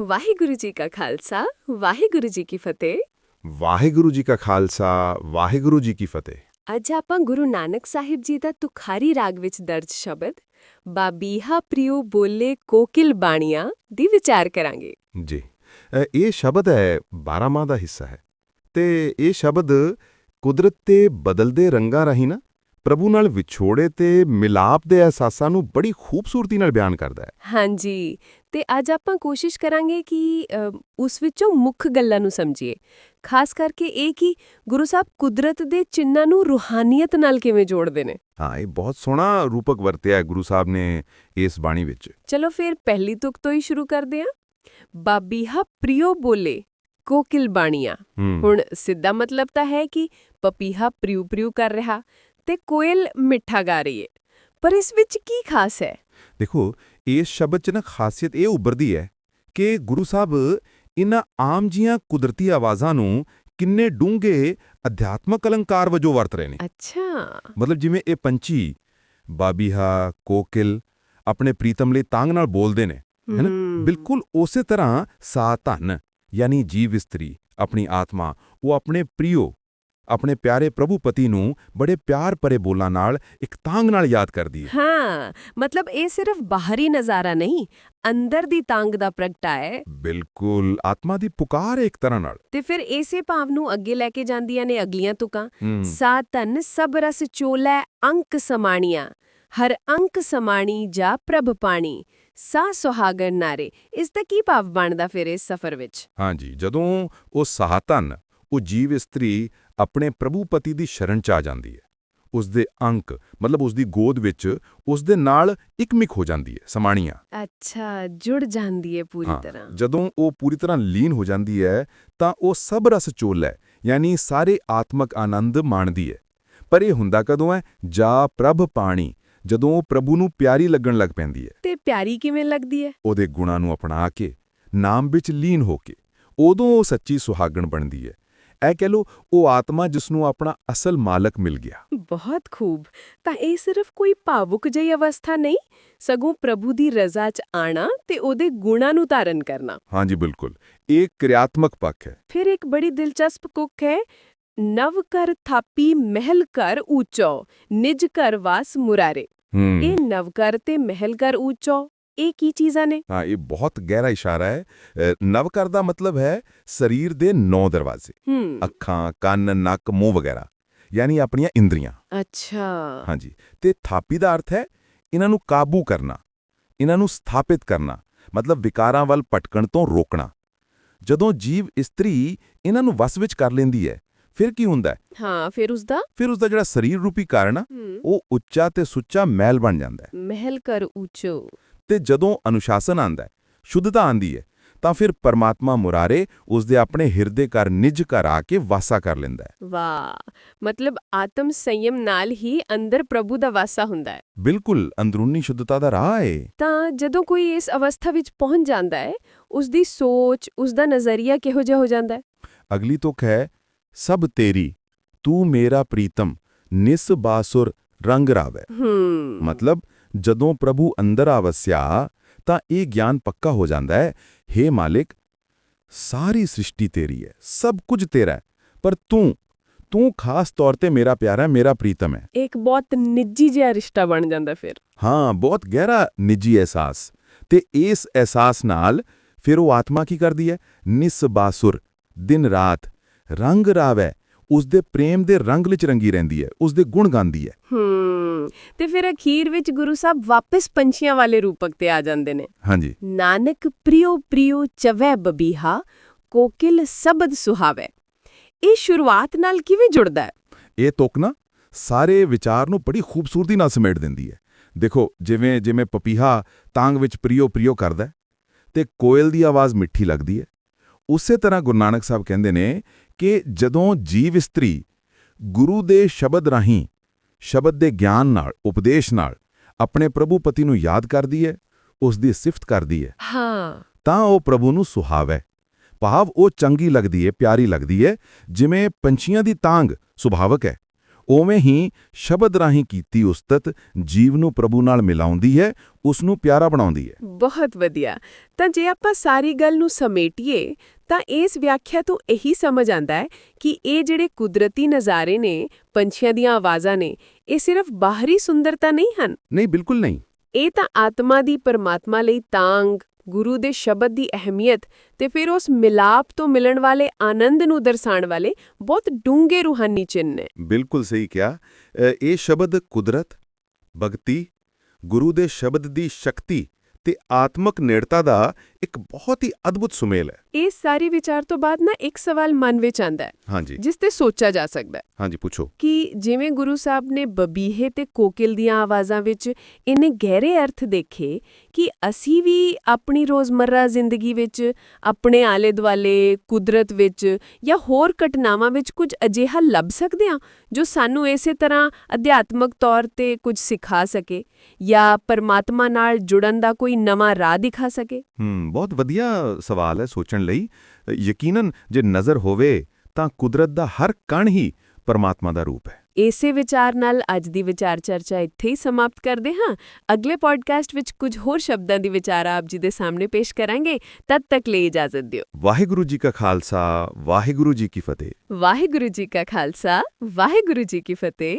ਵਾਹਿਗੁਰੂ ਜੀ ਕਾ ਖਾਲਸਾ ਵਾਹਿਗੁਰੂ ਜੀ ਕੀ ਫਤਿਹ। ਵਾਹਿਗੁਰੂ ਜੀ ਕਾ ਖਾਲਸਾ ਵਾਹਿਗੁਰੂ ਜੀ ਕੀ ਫਤਿਹ। ਅੱਜ ਆਪਾਂ ਗੁਰੂ ਨਾਨਕ ਸਾਹਿਬ ਜੀ ਦਾ ਤੁਖਾਰੀ ਰਾਗ ਵਿੱਚ ਦਰਜ ਸ਼ਬਦ ਬਾਬੀਹਾ ਪ੍ਰਿਯੋ ਬੋਲੇ ਕੋਕਿਲ ਬਾਣੀਆਂ ਦੀ ਵਿਚਾਰ ਕਰਾਂਗੇ। ਜੀ। ਇਹ ਸ਼ਬਦ ਹੈ 12 ਮਾਹ ਦਾ ਹਿੱਸਾ ਹੈ। ਤੇ ਇਹ ਸ਼ਬਦ ਕੁਦਰਤ ਤੇ ਬਦਲਦੇ ਰੰਗਾਂ ਰਾਹੀਂ ਨਾ ਪ੍ਰਭੂ ਨਾਲ ਵਿਛੋੜੇ ਤੇ ਮਿਲਾਪ ਦੇ ਅਹਿਸਾਸਾਂ ਨੂੰ ਬੜੀ ਖੂਬਸੂਰਤੀ ਨਾਲ ਬਿਆਨ ਕਰਦਾ ਹੈ। ਹਾਂਜੀ। ਤੇ ਅੱਜ ਆਪਾਂ ਕੋਸ਼ਿਸ਼ ਕਰਾਂਗੇ ਕਿ ਉਸ ਵਿੱਚੋਂ ਮੁੱਖ ਗੱਲਾਂ ਨੂੰ ਸਮਝੀਏ। ਖਾਸ ਕਰਕੇ ਇਹ ਕਿ ਗੁਰੂ ਸਾਹਿਬ ਕੁਦਰਤ ਦੇ ਚਿੰਨ੍ਹਾਂ ਨੂੰ ਰੂਹਾਨੀਅਤ ਨਾਲ ਕਿਵੇਂ ਜੋੜਦੇ ਨੇ। ਹਾਂ ਇਹ ਬਹੁਤ ਸੋਹਣਾ ਰੂਪਕ ਵਰਤਿਆ ਹੈ ਗੁਰੂ ਸਾਹਿਬ ਨੇ ਇਸ ਬਾਣੀ ਵਿੱਚ। ਚਲੋ ਫਿਰ ਪਹਿਲੀ ਤੁਕ ਤੋਂ ਹੀ ਸ਼ੁਰੂ ਕਰਦੇ ਹਾਂ। ਬਾਬੀਹਾ ਪ੍ਰਿਯੋ ਬੋਲੇ ਕੋਕਿਲ ਬਾਣੀਆਂ। ਹੁਣ ਸਿੱਧਾ ਮਤਲਬ ਤਾਂ ਹੈ ਕਿ ਪਪੀਹਾ ਪ੍ਰਿਉ ਪ੍ਰਿਉ ਕਰ ਰਿਹਾ। ਤੇ ਕੋਇਲ ਮਿੱਠਾ ਗਾ ਰਹੀ ਹੈ ਪਰ ਇਸ ਵਿੱਚ ਕੀ ਖਾਸ ਹੈ? ਦੇਖੋ ਇਸ ਸ਼ਬਦ 'ਚ ਨਾ ਖਾਸੀਅਤ ਇਹ ਉੱਭਰਦੀ ਹੈ ਕਿ ਗੁਰੂ ਸਾਹਿਬ ਇਨ੍ਹਾਂ ਆਮ ਜੀਆਂ ਕੁਦਰਤੀ ਆਵਾਜ਼ਾਂ ਨੂੰ ਕਿੰਨੇ ਡੂੰਘੇ ਅਧਿਆਤਮਕ ਅਲੰਕਾਰ ਵਜੋਂ ਵਰਤ ਰਹੇ ਨੇ। ਅੱਛਾ। ਮਤਲਬ ਜਿਵੇਂ ਇਹ ਪੰਛੀ ਬਾਬੀਹਾ ਕੋਕਿਲ ਆਪਣੇ ਪ੍ਰੀਤਮ ਲਈ ਤਾਂਗ ਨਾਲ ਬੋਲਦੇ ਨੇ ਹੈਨਾ ਬਿਲਕੁਲ ਉਸੇ ਤਰ੍ਹਾਂ ਸਾਧਨ ਯਾਨੀ ਜੀਵ ਇਸਤਰੀ ਆਪਣੀ ਆਤਮਾ ਉਹ ਆਪਣੇ ਪ੍ਰਿਯੋ ਆਪਣੇ ਪਿਆਰੇ ਪ੍ਰਭੂ ਪਤੀ ਨੂੰ ਬੜੇ ਪਿਆਰ ਭਰੇ ਬੋਲਾਂ ਨਾਲ ਇੱਕ ਤਾਂਗ ਨਾਲ ਯਾਦ ਕਰਦੀ ਹੈ। ਹਾਂ ਮਤਲਬ ਇਹ ਸਿਰਫ ਬਾਹਰੀ ਨਜ਼ਾਰਾ ਨਹੀਂ ਅੰਦਰ ਦੀ ਤਾਂਗ ਦਾ ਪ੍ਰਗਟਾ ਹੈ। ਬਿਲਕੁਲ ਆਤਮਾ ਦੀ ਪੁਕਾਰ ਇੱਕ ਤਰ੍ਹਾਂ ਨਾਲ। ਤੇ ਫਿਰ ਇਸੇ ਭਾਵ ਨੂੰ ਅੱਗੇ ਲੈ ਕੇ ਜਾਂਦੀਆਂ ਨੇ ਅਗਲੀਆਂ ਤੁਕਾਂ। ਸਾ ਧਨ ਸਭ ਰਸ ਚੋਲੈ ਅੰਕ ਸਮਾਣੀਆਂ। ਹਰ ਅੰਕ ਸਮਾਣੀ ਜਾ ਪ੍ਰਭ ਪਾਣੀ। ਸਾ ਸੁਹਾਗਣ ਨਾਰੇ। ਇਸ ਦਾ ਕੀ ਭਾਵ ਬਣਦਾ ਫਿਰ ਇਸ ਸਫ਼ਰ ਵਿੱਚ? ਹਾਂਜੀ ਜਦੋਂ ਉਹ ਸਾਹਤਨ ਉਹ ਜੀਵ ਇਸਤਰੀ ਆਪਣੇ ਪ੍ਰਭੂ ਪਤੀ ਦੀ ਸ਼ਰਨ ਚ ਆ ਜਾਂਦੀ ਹੈ। ਉਸ ਦੇ ਅੰਕ ਮਤਲਬ ਉਸ ਦੀ ਗੋਦ ਵਿੱਚ ਉਸ ਦੇ ਨਾਲ ਇਕਮਿਕ ਹੋ ਜਾਂਦੀ ਹੈ ਸਮਾਣੀਆਂ। ਅੱਛਾ ਜੁੜ ਜਾਂਦੀ ਹੈ ਪੂਰੀ ਤਰ੍ਹਾਂ। ਜਦੋਂ ਉਹ ਪੂਰੀ ਤਰ੍ਹਾਂ ਲੀਨ ਹੋ ਜਾਂਦੀ ਹੈ ਤਾਂ ਉਹ ਸਭ ਰਸ ਚੋਲ ਹੈ ਯਾਨੀ ਸਾਰੇ ਆਤਮਕ ਆਨੰਦ ਮਾਣਦੀ ਹੈ। ਪਰ ਇਹ ਹੁੰਦਾ ਕਦੋਂ ਹੈ? ਜਾ ਪ੍ਰਭ ਪਾਣੀ ਜਦੋਂ ਉਹ ਪ੍ਰਭੂ ਨੂੰ ਪਿਆਰੀ ਲੱਗਣ ਲੱਗ ਪੈਂਦੀ ਹੈ। ਤੇ ਪਿਆਰੀ ਕਿਵੇਂ ਲੱਗਦੀ ਹੈ? ਉਹਦੇ ਗੁਣਾਂ ਨੂੰ ਅਪਣਾ ਕੇ ਨਾਮ ਵਿੱਚ ਲੀਨ ਹੋ ਕੇ ਉਦੋਂ ਉਹ ਸੱਚੀ ਸੁਹਾਗਣ ਬਣਦੀ ਹੈ। ਇਹ ਕਹਿ ਲੋ ਉਹ ਆਤਮਾ ਜਿਸ ਨੂੰ ਆਪਣਾ ਅਸਲ ਮਾਲਕ ਮਿਲ ਗਿਆ। ਬਹੁਤ ਖੂਬ। ਤਾਂ ਇਹ ਸਿਰਫ ਕੋਈ ਭਾਵੁਕ ਜਿਹੀ ਅਵਸਥਾ ਨਹੀਂ ਸਗੋਂ ਪ੍ਰਭੂ ਦੀ ਰਜ਼ਾ 'ਚ ਆਣਾ ਤੇ ਉਹਦੇ ਗੁਣਾਂ ਨੂੰ ਧਾਰਨ ਕਰਨਾ। ਹਾਂਜੀ ਬਿਲਕੁਲ। ਇਹ ਕਿਰਿਆਤਮਕ ਪੱਖ ਹੈ। ਫਿਰ ਇੱਕ ਬੜੀ ਦਿਲਚਸਪ ਕੁੱਕ ਹੈ ਨਵ ਕਰ ਥਾਪੀ ਮਹਿਲ ਕਰ ਊਚੋ ਨਿਜ ਘਰ ਵਾਸ ਮੁਰਾਰੇ। ਇਹ ਨਵ ਕਰ ਤੇ ਮਹਿਲ ਕਰ ਊਚੋ ਇਹ ਕੀ ਚੀਜ਼ਾਂ ਨੇ? ਹਾਂ ਇਹ ਬਹੁਤ ਗਹਿਰਾ ਇਸ਼ਾਰਾ ਹੈ। ਨਵਕਰ ਦਾ ਮਤਲਬ ਹੈ ਸਰੀਰ ਦੇ ਨੌ ਦਰਵਾਜ਼ੇ। ਅੱਖਾਂ ਕੰਨ ਨੱਕ ਮੂੰਹ ਵਗੈਰਾ। ਯਾਨੀ ਆਪਣੀਆਂ ਇੰਦਰੀਆਂ। ਅੱਛਾ। ਹਾਂਜੀ। ਤੇ ਥਾਪੀ ਦਾ ਅਰਥ ਹੈ ਇਹਨਾਂ ਨੂੰ ਕਾਬੂ ਕਰਨਾ ਇਹਨਾਂ ਨੂੰ ਸਥਾਪਿਤ ਕਰਨਾ ਮਤਲਬ ਵਿਕਾਰਾਂ ਵੱਲ ਭਟਕਣ ਤੋਂ ਰੋਕਣਾ। ਜਦੋਂ ਜੀਵ ਇਸਤਰੀ ਇਹਨਾਂ ਨੂੰ ਵਸ ਵਿੱਚ ਕਰ ਲੈਂਦੀ ਹੈ ਫਿਰ ਕੀ ਹੁੰਦਾ ਹੈ? ਫਿਰ ਉਸ ਦਾ ਫਿਰ ਉਸ ਦਾ ਜਿਹੜਾ ਸਰੀਰ ਰੂਪੀ ਕਾਰਨ ਆ ਉਹ ਉੱਚਾ ਤੇ ਸੁੱਚਾ ਮਹਿਲ ਬਣ ਜਾਂਦਾ ਹੈ। ਮਹਿਲ ਕਰ ਊਚੋ ਤੇ ਜਦੋਂ ਅਨੁਸ਼ਾਸਨ ਆਂਦਾ ਹੈ ਸ਼ੁੱਧਤਾ ਆਂਦੀ ਹੈ ਤਾਂ ਫਿਰ ਪਰਮਾਤਮਾ ਮੁਰਾਰੇ ਉਸ ਦੇ ਆਪਣੇ ਹਿਰਦੇ ਘਰ ਨਿਜ ਘਰ ਆ ਕੇ ਵਾਸਾ ਕਰ ਲੈਂਦਾ ਹੈ। ਵਾਹ! ਮਤਲਬ ਆਤਮ ਸੰਯਮ ਨਾਲ ਹੀ ਅੰਦਰ ਪ੍ਰਭੂ ਦਾ ਵਾਸਾ ਹੁੰਦਾ ਹੈ। ਬਿਲਕੁਲ ਅੰਦਰੂਨੀ ਸ਼ੁੱਧਤਾ ਦਾ ਰਾਹ ਹੈ ਤਾਂ ਜਦੋਂ ਕੋਈ ਇਸ ਅਵਸਥਾ ਵਿੱਚ ਪਹੁੰਚ ਜਾਂਦਾ ਹੈ ਉਸ ਦੀ ਸੋਚ ਉਸ ਦਾ ਨਜ਼ਰੀਆ ਕਿਹੋ ਜਿਹਾ ਹੋ ਜਾਂਦਾ ਹੈ? ਅਗਲੀ ਤੁਕ ਹੈ ਸਭ ਤੇਰੀ ਤੂੰ ਮੇਰਾ ਪ੍ਰੀਤਮ ਨਿਸ ਬਾਸੁਰ ਰੰਗ ਰਾਵੈ। ਹੂੰ। ਮਤਲਬ ਜਦੋਂ ਪ੍ਰਭੂ ਅੰਦਰ ਆਵਸਿਆ ਤਾਂ ਇਹ ਗਿਆਨ ਪੱਕਾ ਹੋ ਜਾਂਦਾ ਹੈ हे ਮਾਲਿਕ ਸਾਰੀ ਸ੍ਰਿਸ਼ਟੀ ਤੇਰੀ ਹੈ ਸਭ ਕੁਝ ਤੇਰਾ ਹੈ ਪਰ ਤੂੰ ਤੂੰ ਖਾਸ ਤੌਰ ਤੇ ਮੇਰਾ ਪਿਆਰਾ ਮੇਰਾ ਪ੍ਰੀਤਮ ਹੈ। ਇੱਕ ਬਹੁਤ ਨਿੱਜੀ ਜਿਹਾ ਰਿਸ਼ਤਾ ਬਣ ਜਾਂਦਾ ਫਿਰ। ਹਾਂ ਬਹੁਤ ਗਹਿਰਾ ਨਿੱਜੀ ਅਹਿਸਾਸ। ਤੇ ਇਸ ਅਹਿਸਾਸ ਨਾਲ ਫਿਰ ਉਹ ਆਤਮਾ ਕੀ ਕਰਦੀ ਹੈ? ਨਿਸ ਬਾਸੁਰ ਦਿਨ ਰਾਤ ਰੰਗ ਰਾਵੈ ਉਸ ਦੇ ਪ੍ਰੇਮ ਦੇ ਰੰਗ ਵਿੱਚ ਰੰਗੀ ਰਹਿੰਦੀ ਹੈ ਉਸ ਦੇ ਗੁਣ ਗਾਉਂਦੀ ਹੈ। ਹੂੰ ਤੇ ਫਿਰ ਅਖੀਰ ਵਿੱਚ ਗੁਰੂ ਸਾਹਿਬ ਵਾਪਸ ਪੰਛੀਆਂ ਵਾਲੇ ਰੂਪਕ ਤੇ ਆ ਜਾਂਦੇ ਨੇ। ਹਾਂਜੀ। ਨਾਨਕ ਪ੍ਰਿਯੋ ਪ੍ਰਿਯੋ ਚਵੈ ਬਬੀਹਾ ਕੋਕਿਲ ਸ਼ਬਦ ਸੁਹਾਵੇ। ਇਹ ਸ਼ੁਰੂਆਤ ਨਾਲ ਕਿਵੇਂ ਜੁੜਦਾ ਹੈ? ਇਹ ਤੁਕ ਨਾ ਸਾਰੇ ਵਿਚਾਰ ਨੂੰ ਬੜੀ ਖੂਬਸੂਰਤੀ ਨਾਲ ਸਮੇਟ ਦਿੰਦੀ ਹੈ। ਦੇਖੋ ਜਿਵੇਂ ਜਿਵੇਂ ਪਪੀਹਾ ਤਾਂਗ ਵਿੱਚ ਪ੍ਰਿਯੋ ਪ੍ਰਿਯੋ ਕਰਦਾ ਤੇ ਕੋਇਲ ਦੀ ਆਵਾਜ਼ ਮਿੱਠੀ ਲੱਗਦੀ ਹੈ ਉਸੇ ਤਰ੍ਹਾਂ ਗੁਰੂ ਨਾਨਕ ਸਾਹਿਬ ਕਹਿੰਦੇ ਨੇ ਕਿ ਜਦੋਂ ਜੀਵ ਇਸਤਰੀ ਗੁਰੂ ਦੇ ਸ਼ਬਦ ਰਾਹੀਂ ਸ਼ਬਦ ਦੇ ਗਿਆਨ ਨਾਲ ਉਪਦੇਸ਼ ਨਾਲ ਆਪਣੇ ਪ੍ਰਭੂ ਪਤੀ ਨੂੰ ਯਾਦ ਕਰਦੀ ਹੈ ਉਸ ਦੀ ਸਿਫਤ ਕਰਦੀ ਹੈ ਹਾਂ। ਤਾਂ ਉਹ ਪ੍ਰਭੂ ਨੂੰ ਸੁਹਾਵੈ ਭਾਵ ਉਹ ਚੰਗੀ ਲੱਗਦੀ ਹੈ ਪਿਆਰੀ ਲੱਗਦੀ ਹੈ ਜਿਵੇਂ ਪੰਛੀਆਂ ਦੀ ਤਾਂਗ ਸੁਭਾਵਕ ਹੈ। ਉਵੇਂ ਹੀ ਸ਼ਬਦ ਰਾਹੀਂ ਕੀਤੀ ਉਸਤਤ ਜੀਵ ਨੂੰ ਪ੍ਰਭੂ ਨਾਲ ਮਿਲਾਉਂਦੀ ਹੈ ਉਸ ਨੂੰ ਪਿਆਰਾ ਬਣਾਉਂਦੀ ਹੈ। ਬਹੁਤ ਵਧੀਆ। ਤਾਂ ਜੇ ਆਪਾਂ ਸਾਰੀ ਗੱਲ ਨੂੰ ਸਮੇਟੀਏ ਤਾਂ ਇਸ ਵਿਆਖਿਆ ਤੋਂ ਇਹੀ ਸਮਝ ਆਂਦਾ ਹੈ ਕਿ ਇਹ ਜਿਹੜੇ ਕੁਦਰਤੀ ਨਜ਼ਾਰੇ ਨੇ ਪੰਛੀਆਂ ਦੀਆਂ ਆਵਾਜ਼ਾਂ ਨੇ ਇਹ ਸਿਰਫ ਬਾਹਰੀ ਸੁੰਦਰਤਾ ਨਹੀਂ ਹਨ? ਨਹੀਂ ਬਿਲਕੁਲ ਨਹੀਂ। ਇਹ ਤਾਂ ਆਤਮਾ ਦੀ ਪਰਮਾਤਮਾ ਲਈ ਤਾਂਗ ਗੁਰੂ ਦੇ ਸ਼ਬਦ ਦੀ ਅਹਿਮੀਅਤ ਤੇ ਫਿਰ ਉਸ ਮਿਲਾਪ ਤੋਂ ਮਿਲਣ ਵਾਲੇ ਆਨੰਦ ਨੂੰ ਦਰਸਾਉਣ ਵਾਲੇ ਬਹੁਤ ਡੂੰਘੇ ਰੂਹਾਨੀ ਚਿੰਨ੍ਹ ਨੇ। ਬਿਲਕੁਲ ਸਹੀ ਕਿਹਾ। ਇਹ ਸ਼ਬਦ ਕੁਦਰਤ, ਭਗਤੀ, ਗੁਰੂ ਦੇ ਸ਼ਬਦ ਦੀ ਸ਼ਕਤੀ ਤੇ ਆਤਮਕ ਨੇੜਤਾ ਦਾ ਇੱਕ ਬਹੁਤ ਹੀ ਅਦਭੁਤ ਸੁਮੇਲ ਹੈ। ਇਸ ਸਾਰੇ ਵਿਚਾਰ ਤੋਂ ਬਾਅਦ ਨਾ ਇੱਕ ਸਵਾਲ ਮਨ ਵਿੱਚ ਆਂਦਾ ਹੈ। ਹਾਂਜੀ। ਜਿਸ ਤੇ ਸੋਚਿਆ ਜਾ ਸਕਦਾ ਹੈ ਹਾਂਜੀ ਪੁੱਛੋ। ਕਿ ਜਿਵੇਂ ਗੁਰੂ ਸਾਹਿਬ ਨੇ ਬਬੀਹੇ ਤੇ ਕੋਕਿਲ ਦੀਆਂ ਆਵਾਜ਼ਾਂ ਵਿੱਚ ਇੰਨੇ ਗਹਿਰੇ ਅਰਥ ਦੇਖੇ ਕਿ ਅਸੀਂ ਵੀ ਆਪਣੀ ਰੋਜ਼ਮਰਰਾ ਜ਼ਿੰਦਗੀ ਵਿੱਚ ਆਪਣੇ ਆਲੇ-ਦੁਆਲੇ ਕੁਦਰਤ ਵਿੱਚ ਜਾਂ ਹੋਰ ਘਟਨਾਵਾਂ ਵਿੱਚ ਕੁਝ ਅਜਿਹਾ ਲੱਭ ਸਕਦੇ ਹਾਂ ਜੋ ਸਾਨੂੰ ਇਸੇ ਤਰ੍ਹਾਂ ਅਧਿਆਤਮਕ ਤੌਰ ਤੇ ਕੁਝ ਸਿਖਾ ਸਕੇ ਜਾਂ ਪਰਮਾਤਮਾ ਨਾਲ ਜੁੜਨ ਦਾ ਕੋਈ ਨਵਾਂ ਰਾਹ ਦਿਖਾ ਸਕੇ? ਹੂੰ ਬਹੁਤ ਵਧੀਆ ਸਵਾਲ ਹੈ ਸੋਚਣ ਲਈ। ਯਕੀਨਨ ਜੇ ਨਜ਼ਰ ਹੋਵੇ ਤਾਂ ਕੁਦਰਤ ਦਾ ਹਰ ਕਣ ਹੀ ਪਰਮਾਤਮਾ ਦਾ ਰੂਪ ਹੈ। ਇਸੇ ਵਿਚਾਰ ਨਾਲ ਅੱਜ ਦੀ ਵਿਚਾਰ ਚਰਚਾ ਇੱਥੇ ਹੀ ਸਮਾਪਤ ਕਰਦੇ ਹਾਂ। ਅਗਲੇ ਪੋਡਕਾਸਟ ਵਿੱਚ ਕੁਝ ਹੋਰ ਸ਼ਬਦਾਂ ਦੀ ਵਿਚਾਰ ਆਪ ਜੀ ਦੇ ਸਾਹਮਣੇ ਪੇਸ਼ ਕਰਾਂਗੇ। ਤਦ ਤੱਕ ਲਈ ਇਜਾਜ਼ਤ ਦਿਓ। ਵਾਹਿਗੁਰੂ ਜੀ ਕਾ ਖਾਲਸਾ ਵਾਹਿਗੁਰੂ ਜੀ ਕੀ ਫਤਿਹ। ਵਾਹਿਗੁਰੂ ਜੀ ਕਾ ਖਾਲਸਾ ਵਾਹਿਗੁਰੂ ਜੀ ਕੀ ਫਤਿਹ।